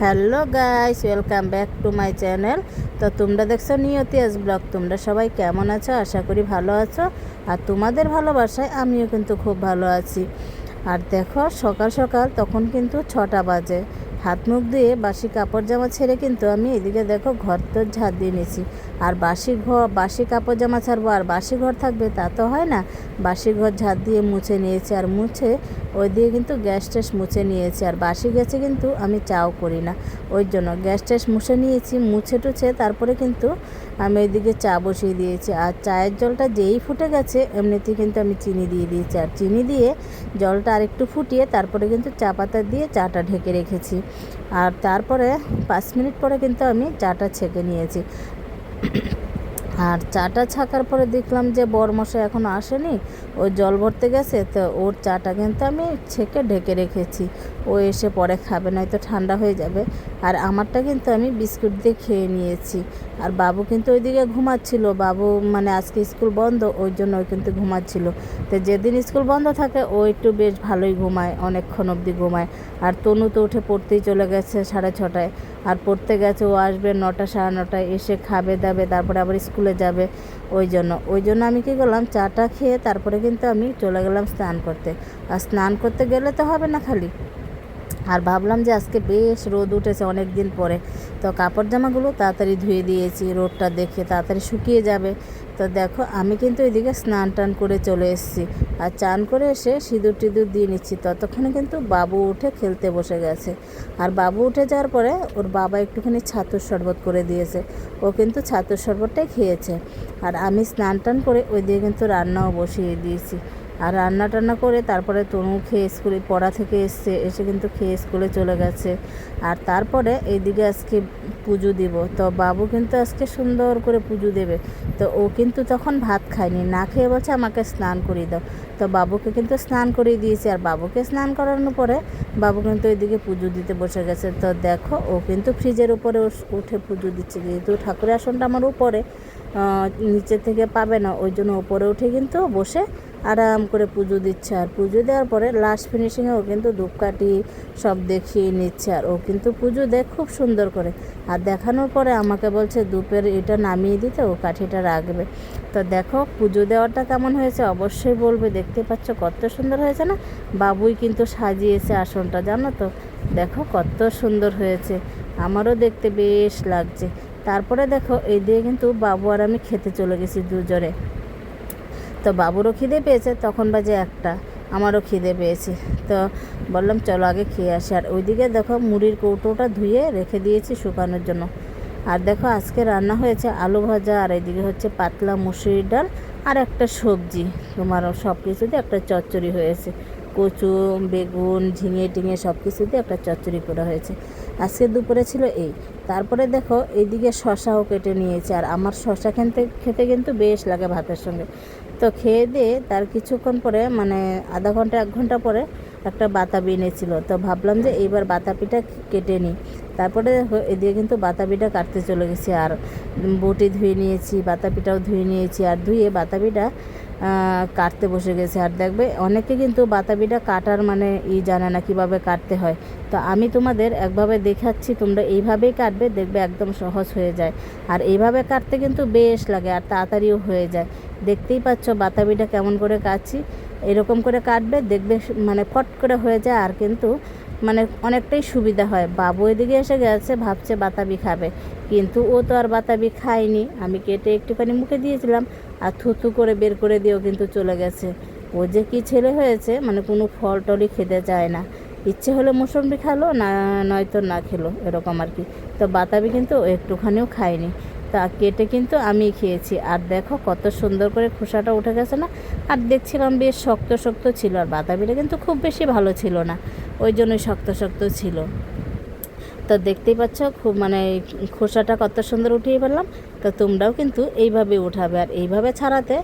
Hello guys, welcome back to my channel. তো তোমরা দেখছ নিয়তিয়াস ব্লগ। তোমরা সবাই কেমন আছো? আশা করি ভালো আছো। আর তোমাদের ভালোবাসায় আমিও কিন্তু খুব ভালো আছি। আর দেখো, সকাল সকাল তখন কিন্তু ছটা বাজে। হাত মুখ দিয়ে বাসি কাপড় জামা ছেড়ে কিন্তু আমি এদিকে দেখো ঘর তো ঝাড় দিয়ে নিয়েছি। আর বাসি ঘর, বাসি কাপড় জামা ছাড়বো আর বাসি ঘর থাকবে তা তো হয় না। বাসি ঘর ঝাড় দিয়ে মুছে নিয়েছি। আর মুছে ওই দিয়ে কিন্তু গ্যাস ট্যাস মুছে নিয়েছি, আর বাসি গ্যাসে কিন্তু আমি চাও করি না। ওই জন্য গ্যাস ট্যাস মুছে নিয়েছি, মুছে টুছে তারপরে কিন্তু আমি ওইদিকে চা বসিয়ে দিয়েছি। আর চায়ের জলটা যেই ফুটে গেছে এমনিতেই কিন্তু আমি চিনি দিয়ে দিয়েছি। আর চিনি দিয়ে জলটা আরেকটু ফুটিয়ে তারপরে কিন্তু চা পাতা দিয়ে চাটা ঢেকে রেখেছি। আর তারপরে পাঁচ মিনিট পরে কিন্তু আমি চাটা ছেঁকে নিয়েছি। আর চাটা ছাকার পরে দেখলাম যে বরমশাই এখনও আসেনি ও জল ভরতে গেছে, তো ওর চাটা কিন্তু আমি ছেঁকে ঢেকে রেখেছি। ও এসে পরে খাবে, নয়তো ঠান্ডা হয়ে যাবে। আর আমারটা কিন্তু আমি বিস্কুট দিয়ে খেয়ে নিয়েছি। আর বাবু কিন্তু ওইদিকে ঘুমাচ্ছিল, বাবু মানে আজকে স্কুল বন্ধ, ওই জন্য ওই কিন্তু ঘুমাচ্ছিল। তো যেদিন স্কুল বন্ধ থাকে, ও একটু বেশ ভালোই ঘুমায়, অনেকক্ষণ অবধি ঘুমায়। আর তনু তো উঠে পড়তেই চলে গেছে সাড়ে ছটায়। আর পড়তে গেছে, ও আসবে নটা, সাড়ে নটায়, এসে খাবে দাবে, তারপরে আবার স্কুলে যাবে, ওই জন্য। ওই জন্য আমি কী করলাম, চাটা খেয়ে তারপরে কিন্তু আমি চলে গেলাম স্নান করতে। আর স্নান করতে গেলে তো হবে না খালি। আর ভাবলাম যে আজকে বেশ রোদ উঠেছে অনেক দিন পরে। তো কাপড় জামাগুলো তাড়াতাড়ি ধুয়ে দিয়েছি, রোদটা দেখে তাড়াতাড়ি শুকিয়ে যাবে। তো দেখো, আমি কিন্তু এদিকে স্নান টান করে চলে এসেছি। আর চান করে এসে সিঁদুর টিঁদুর দিয়ে নিচ্ছি। ততক্ষণে কিন্তু বাবু উঠে খেলতে বসে গেছে। আর বাবু উঠে যাওয়ার পরে ওর বাবা একটুখানি ছাতুর শরবত করে দিয়েছে। ও কিন্তু ছাতুর শরবতটাই খেয়েছে। আর আমি স্নান টান করে ওই দিয়ে কিন্তু রান্নাও বসিয়ে দিয়েছি। আর রান্না টান্না করে তারপরে তনু খেয়ে স্কুলে, পড়া থেকে এসছে, এসে কিন্তু খেয়ে স্কুলে চলে গেছে। আর তারপরে এইদিকে আজকে পুজো দিব। তো বাবু কিন্তু আজকে সুন্দর করে পুজো দেবে। তো ও কিন্তু তখন ভাত খায়নি। না খেয়ে বলছে, আমাকে স্নান করিয়ে দাও। তো বাবুকে কিন্তু স্নান করিয়ে দিয়েছে। আর বাবুকে স্নান করানোর পরে বাবু কিন্তু ওইদিকে পুজো দিতে বসে গেছে। তো দেখো, ও কিন্তু ফ্রিজের উপরে উঠে পুজো দিচ্ছে। যেহেতু ঠাকুরের আসনটা আমার উপরে নিচে থেকে পাবে না, ওই জন্য উপরে উঠে কিন্তু বসে আরাম করে পুজো দিচ্ছে। আর পুজো দেওয়ার পরে লাস্ট ফিনিশিংয়ে ও কিন্তু ধূপকাঠি সব দেখিয়ে নিচ্ছে। আর ও কিন্তু পুজো দেয় খুব সুন্দর করে। আর দেখানোর পরে আমাকে বলছে, ধূপের এটা নামিয়ে দিতে, ও কাঠিটা রাখবে। তো দেখো, পুজো দেওয়াটা কেমন হয়েছে? অবশ্যই বলবে। দেখতে পাচ্ছ কত সুন্দর হয়েছে না? বাবুই কিন্তু সাজিয়েছে আসনটা জানো তো? দেখো কত সুন্দর হয়েছে। আমারও দেখতে বেশ লাগছে। তারপরে দেখো, এই দিয়ে কিন্তু বাবু আর আমি খেতে চলে গেছি দুজনে। তো বাবুরও খিদে পেয়েছে, তখন বাজে একটা। আমারও খিদে পেয়েছে। তো বললাম, চলো আগে খেয়ে আসি। আর ওইদিকে দেখো, মুড়ির কৌটোটা ধুয়ে রেখে দিয়েছি শুকানোর জন্য। আর দেখো, আজকে রান্না হয়েছে আলু ভাজা, আর এদিকে হচ্ছে পাতলা মুসুরির ডাল, আর একটা সবজি। তোমার সব কিছুতে একটা চচ্চড়ি হয়েছে। কচু, বেগুন, ঝিঙে টিঙে সব কিছু দিয়ে একটা চচ্চড়ি করা হয়েছে। আজকে দুপুরে ছিল এই। তারপরে দেখো, এইদিকে শশাও কেটে নিয়েছে। আর আমার শশা খেতে খেতে কিন্তু বেশ লাগে ভাতের সঙ্গে। তো খেয়ে দিয়ে তার কিছুক্ষণ পরে মানে আধা ঘণ্টা, এক ঘণ্টা পরে একটা বাতাবি এনেছিল। তো ভাবলাম যে এইবার বাতাবিটা কেটে নিই। তারপরে দেখো এদিকে কিন্তু বাতাবিটা কাটতে চলে গেছি। আর বটি ধুয়ে নিয়েছি, বাতাবিটাও ধুয়ে নিয়েছি। আর ধুয়ে বাতাবিটা কাটতে বসে গেছে। আর দেখবে, অনেকে কিন্তু বাতাবিটা কাটার মানে ই জানে না কীভাবে কাটতে হয়। তো আমি তোমাদের একভাবে দেখাচ্ছি, তোমরা এইভাবেই কাটবে, দেখবে একদম সহজ হয়ে যায়। আর এইভাবে কাটতে কিন্তু বেশ লাগে আর তাড়াতাড়িও হয়ে যায়। দেখতেই পাচ্ছ বাতাবিটা কেমন করে কাটছি। এরকম করে কাটবে, দেখবে মানে ফট করে হয়ে যায়। আর কিন্তু মানে অনেকটাই সুবিধা হয়। বাবু এদিকে এসে গেছে, ভাবছে বাতাবি খাবে। কিন্তু ও তো আর বাতাবি খায়নি। আমি কেটে একটুখানি মুখে দিয়েছিলাম আর থুথু করে বের করে দিয়েও কিন্তু চলে গেছে। ও যে কি ছেলে হয়েছে মানে কোনো ফল টলই খেতে চায় না। ইচ্ছে হলে মুসম্বি খালো না, নয়তো না খেলো, এরকম আর কি। তো বাতাবি কিন্তু একটুখানিও খায়নি। তা কেটে কিন্তু আমি খেয়েছি। আর দেখো কত সুন্দর করে খোসাটা উঠে গেছে না? আর দেখছিলাম বেশ শক্ত শক্ত ছিল, আর বাতাবিটা কিন্তু খুব বেশি ভালো ছিল না। ওই জন্যই শক্ত শক্ত ছিল। তো দেখতেই পাচ্ছ খুব মানে খোসাটা কত সুন্দর উঠিয়ে ফেললাম। তো তোমরাও কিন্তু এইভাবে উঠাবে। আর এইভাবে ছাড়াতে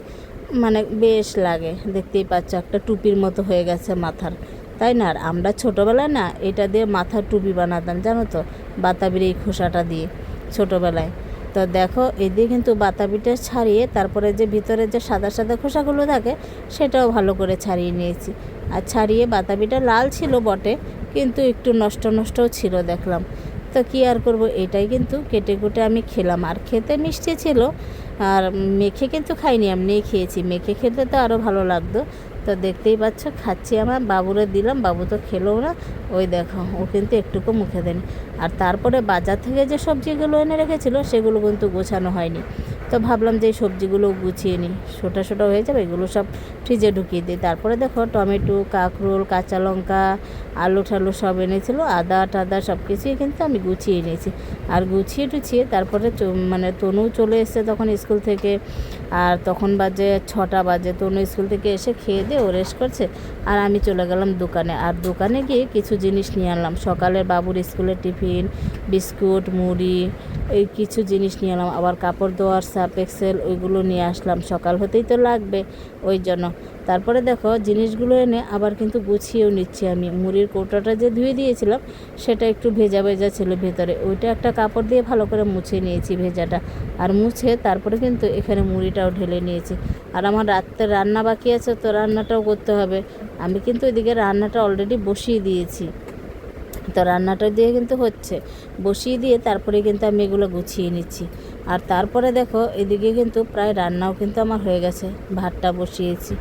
মানে বেশ লাগে। দেখতেই পাচ্ছ একটা টুপির মতো হয়ে গেছে মাথার। তাই না? আর আমরা ছোটোবেলায় না এটা দিয়ে মাথার টুপি বানাতাম, জানো তো? বাতাবির এই খোসাটা দিয়ে ছোটোবেলায়। তো দেখো এদিকে কিন্তু বাতাবিটা ছাড়িয়ে তারপরে যে ভিতরে যে সাদা সাদা খোসাগুলো থাকে, সেটাও ভালো করে ছাড়িয়ে নিয়েছি। আর ছাড়িয়ে বাতাবিটা লাল ছিল বটে, কিন্তু একটু নষ্ট নষ্টও ছিল দেখলাম। তো কী আর করব, এটাই কিন্তু কেটে কুটে আমি খেলাম। আর খেতে মিষ্টি ছিল, আর মেখে কিন্তু খাইনি, এমনিই খেয়েছি। মেখে খেতে তো আরও ভালো লাগতো। তো দেখতেই পাচ্ছ, খাচ্ছি আমার। বাবুরে দিলাম, বাবু তো খেলো না। ওই দেখো, ও কিন্তু একটুকু মুখে দেয়নি। আর তারপরে বাজার থেকে যে সবজিগুলো এনে রেখেছিল, সেগুলো কিন্তু গোছানো হয়নি। তো ভাবলাম যে এই সবজিগুলো গুছিয়ে নিই। ছোটো ছোটো হয়ে যাবে, এগুলো সব ফ্রিজে ঢুকিয়ে দিই। তারপরে দেখো, টমেটো, কাঁকরোল, কাঁচা লঙ্কা, আলু ঠালু সব এনেছিল। আদা টাদা সব কিছুই কিন্তু আমি গুছিয়ে নিয়েছি। আর গুছিয়ে টুছিয়ে তারপরে মানে তনু চলে এসছে তখন স্কুল থেকে। আর তখন বাজে ছটা বাজে। তনু স্কুল থেকে এসে খেয়ে দিয়ে ও রেস্ট করছে। আর আমি চলে গেলাম দোকানে। আর দোকানে গিয়ে কিছু জিনিস নিয়ে আনলাম। সকালের বাবুর স্কুলের টিফিন, বিস্কুট, মুড়ি, এই কিছু জিনিস নিয়ে এলাম। আবার কাপড় ধোয়ার সাপ এক্সেল ওইগুলো নিয়ে আসলাম। সকাল হতেই তো লাগবে। ওই জন্য। তারপরে দেখো জিনিসগুলো এনে আবার কিন্তু গুছিয়েও নিচ্ছি আমি। মুড়ির কৌটাটা যে ধুয়ে দিয়েছিলাম, সেটা একটু ভেজা ভেজা ছিল ভেতরে। ওইটা একটা কাপড় দিয়ে ভালো করে মুছে নিয়েছি ভেজাটা। আর মুছে তারপরে কিন্তু এখানে মুড়িটাও ঢেলে নিয়েছি। আর আমার রাত্রে রান্না বাকি আছে, তো রান্নাটাও করতে হবে। আমি কিন্তু এদিকে রান্নাটা অলরেডি বসিয়ে দিয়েছি। তো রান্নাটা দিয়ে কিন্তু হচ্ছে। বসিয়ে দিয়ে তারপরে কিন্তু আমি এগুলো গুছিয়ে নিচ্ছি। আর তারপরে দেখো, এদিকে কিন্তু প্রায় রান্নাও কিন্তু আমার হয়ে গেছে। ভাতটা বসিয়েছি।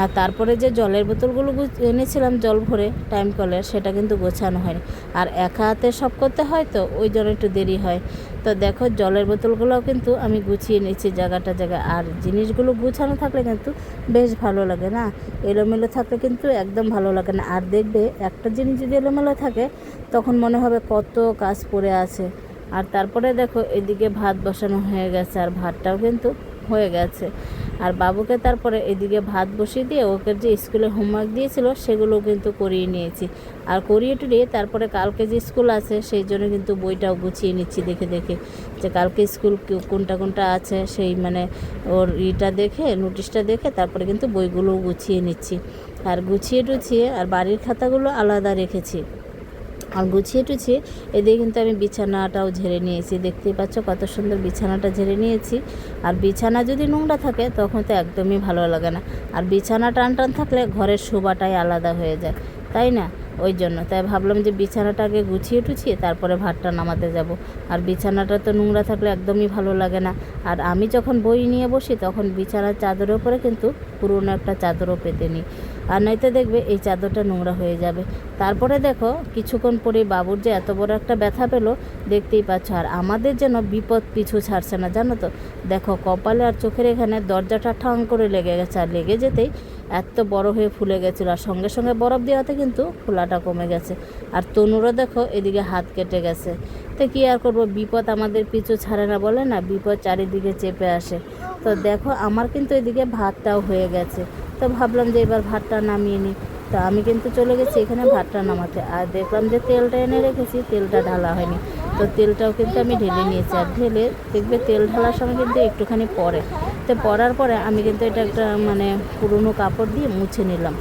আর তারপরে যে জলের বোতলগুলো এনেছিলাম জল ভরে টাইম কলের, সেটা কিন্তু গোছানো হয়নি। আর একা হাতে সব করতে হয় তো, ওই জন্য একটু দেরি হয়। তো দেখো, জলের বোতলগুলোও কিন্তু আমি গুছিয়ে নিচ্ছি জায়গাটা জায়গা আর জিনিসগুলো গুছানো থাকলে কিন্তু বেশ ভালো লাগে না? এলোমেলো থাকলে কিন্তু একদম ভালো লাগে না। আর দেখবে, একটা জিনিস যদি এলোমেলো থাকে, তখন মনে হবে কত কাজ পড়ে আছে। আর তারপরে দেখো, এদিকে ভাত বসানো হয়ে গেছে, আর ভাতটাও কিন্তু হয়ে গেছে। আর বাবুকে তারপরে এদিকে ভাত বসিয়ে দিয়ে ওকে যে স্কুলে হোমওয়ার্ক দিয়েছিল সেগুলো কিন্তু করিয়ে নিয়েছি। আর করিয়ে টুরিয়ে তারপরে কালকে যে স্কুল আছে সেই জন্য কিন্তু বইটাও গুছিয়ে নিচ্ছি দেখে দেখে। যে কালকে স্কুল কোনটা কোনটা আছে সেই মানে ওর ইটা দেখে, নোটিশটা দেখে তারপরে কিন্তু বইগুলোও গুছিয়ে নিচ্ছি। আর গুছিয়ে টুছিয়ে আর বাড়ির খাতাগুলো আলাদা রেখেছি। আর গুছিয়ে টুছিয়ে এদিকে কিন্তু আমি বিছানাটাও ঝেড়ে নিয়েছি। দেখতেই পাচ্ছ কত সুন্দর বিছানাটা ঝেড়ে নিয়েছি। আর বিছানা যদি নোংরা থাকে তখন তো একদমই ভালো লাগে না। আর বিছানা টান টান থাকলে ঘরের শোভাটাই আলাদা হয়ে যায়, তাই না? ওই জন্য। তাই ভাবলাম যে বিছানাটা আগে গুছিয়ে টুছিয়ে তারপরে ভাতটা নামাতে যাব। আর বিছানাটা তো নোংরা থাকলে একদমই ভালো লাগে না। আর আমি যখন বই নিয়ে বসি তখন বিছানার চাদরের উপরে কিন্তু পুরনো একটা চাদরও পেতে নিই। আর নয়তো দেখবে এই চাদরটা নোংরা হয়ে যাবে। তারপরে দেখো, কিছুক্ষণ পরে বাবুর যে এত বড় একটা ব্যথা পেল, দেখতেই পাচ্ছ। আর আমাদের যেন বিপদ পিছু ছাড়ছে না, জানো তো? দেখো, কপালে আর চোখের এখানে দরজাটা ঠাং করে লেগে গেছে। আর লেগে যেতেই এত বড় হয়ে ফুলে গেছিল। আর সঙ্গে সঙ্গে বরফ দেওয়াতে কিন্তু ফোলাটা কমে গেছে। আর তনুরও দেখো, এদিকে হাত কেটে গেছে। তো কী আর করব? বিপদ আমাদের পিছু ছাড়ে না বলে না, বিপদ চারিদিকে চেপে আসে। তো দেখো, আমার কিন্তু এদিকে ভাতটাও হয়ে গেছে। তো ভাবলাম যে এবার ভাতটা নামিয়ে নিই তো আমি কিন্তু চলে গেছি এখানে ভাতটা নামাতে। আর দেখলাম যে তেলটা এনে রেখেছি, তেলটা ঢালা হয়নি। তো তেলটাও কিন্তু আমি ঢেলে নিয়েছি। আর ঢেলে দেখবে তেল ঢালার সময় কিন্তু একটুখানি পরে তো পরার পরে আমি কিন্তু এটা একটা মানে পুরনো কাপড় দিয়ে মুছে নিলাম।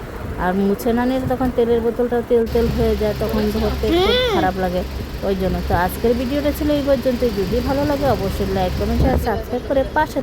আর মুছে না নিলে তখন তেলের বোতলটাও তেল তেল হয়ে যায়, তখন ধরতে খুব খারাপ লাগে। ওই জন্য। তো আজকের ভিডিওটা ছিল এই পর্যন্ত যদি ভালো লাগে অবশ্যই লাইক, কমেন্ট আর সাবস্ক্রাইব করে পাশে